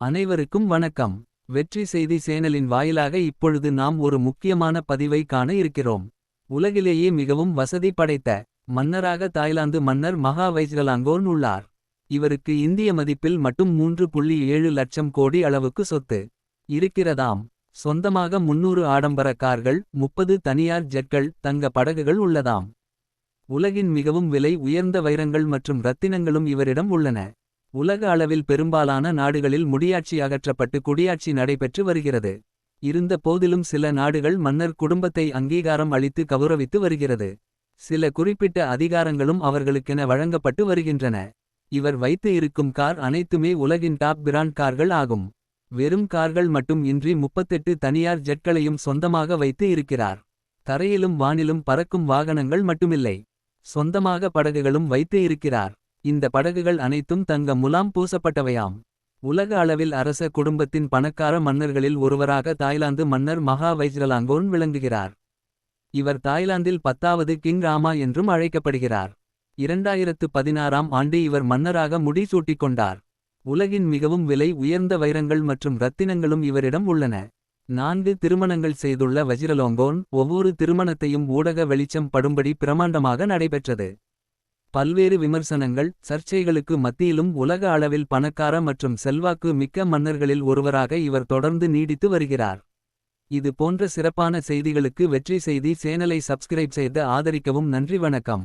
அனைவருக்கும் வணக்கம். வெற்றி செய்தி சேனலின் வாயிலாக இப்பொழுது நாம் ஒரு முக்கியமான பதிவை காண இருக்கிறோம். உலகிலேயே மிகவும் வசதி படைத்த மன்னராக தாய்லாந்து மன்னர் மகாவைஜ்கலாங்கோன் உள்ளார். இவருக்கு இந்திய மதிப்பில் மட்டும் மூன்று புள்ளி ஏழு லட்சம் கோடி அளவுக்கு சொத்து. இருக்கிறதாம். சொந்தமாக முன்னூறு ஆடம்பர கார்கள் முப்பது தனியார் ஜெட்கள் தங்க படகுகள் உள்ளதாம். உலகின் மிகவும் விலை உயர்ந்த வைரங்கள் மற்றும் ரத்தினங்களும் இவரிடம் உள்ளன. உலக அளவில் பெரும்பாலான நாடுகளில் முடியாட்சி அகற்றப்பட்டு குடியாட்சி நடைபெற்று வருகிறது. இருந்த போதிலும் சில நாடுகள் மன்னர் குடும்பத்தை அங்கீகாரம் அளித்து கௌரவித்து வருகிறது. சில குறிப்பிட்ட அதிகாரங்களும் அவர்களுக்கென வழங்கப்பட்டு வருகின்றன. இவர் வைத்து இருக்கும் கார் அனைத்துமே உலகின் டாப் பிராண்ட் கார்கள் ஆகும். வெறும் கார்கள் மட்டும் இன்றி முப்பத்தெட்டு தனியார் ஜெட்களையும் சொந்தமாக வைத்து இருக்கிறார். தரையிலும் வானிலும் பறக்கும் வாகனங்கள் மட்டுமில்லை. சொந்தமாக படகுகளும் வைத்து இருக்கிறார். இந்த படகுகள் அனைத்தும் தங்க முலாம் பூசப்பட்டவையாம். உலக அளவில் அரச குடும்பத்தின் பணக்கார மன்னர்களில் ஒருவராக தாய்லாந்து மன்னர் மகா வைஜ்ரலாங்கோன் விளங்குகிறார். இவர் தாய்லாந்தில் பத்தாவது கிங் ராமா என்றும் அழைக்கப்படுகிறார். இரண்டாயிரத்து பதினாறாம் ஆண்டு இவர் மன்னராக முடிசூட்டிக் கொண்டார். உலகின் மிகவும் விலை உயர்ந்த வைரங்கள் மற்றும் ரத்தினங்களும் இவரிடம் உள்ளன. நான்கு திருமணங்கள் செய்துள்ள வஜிரலோங்கோன் ஒவ்வொரு திருமணத்தையும் ஊடக வெளிச்சம் படும்படி பிரமாண்டமாக நடைபெற்றது. பல்வேறு விமர்சனங்கள் சர்ச்சைகளுக்கு மத்தியிலும் உலக அளவில் பணக்கார மற்றும் செல்வாக்கு மிக்க மன்னர்களில் ஒருவராக இவர் தொடர்ந்து நீடித்து வருகிறார். இது போன்ற சிறப்பான செய்திகளுக்கு வெற்றி செய்தி சேனலை சப்ஸ்கிரைப் செய்து ஆதரிக்கவும் நன்றி வணக்கம்.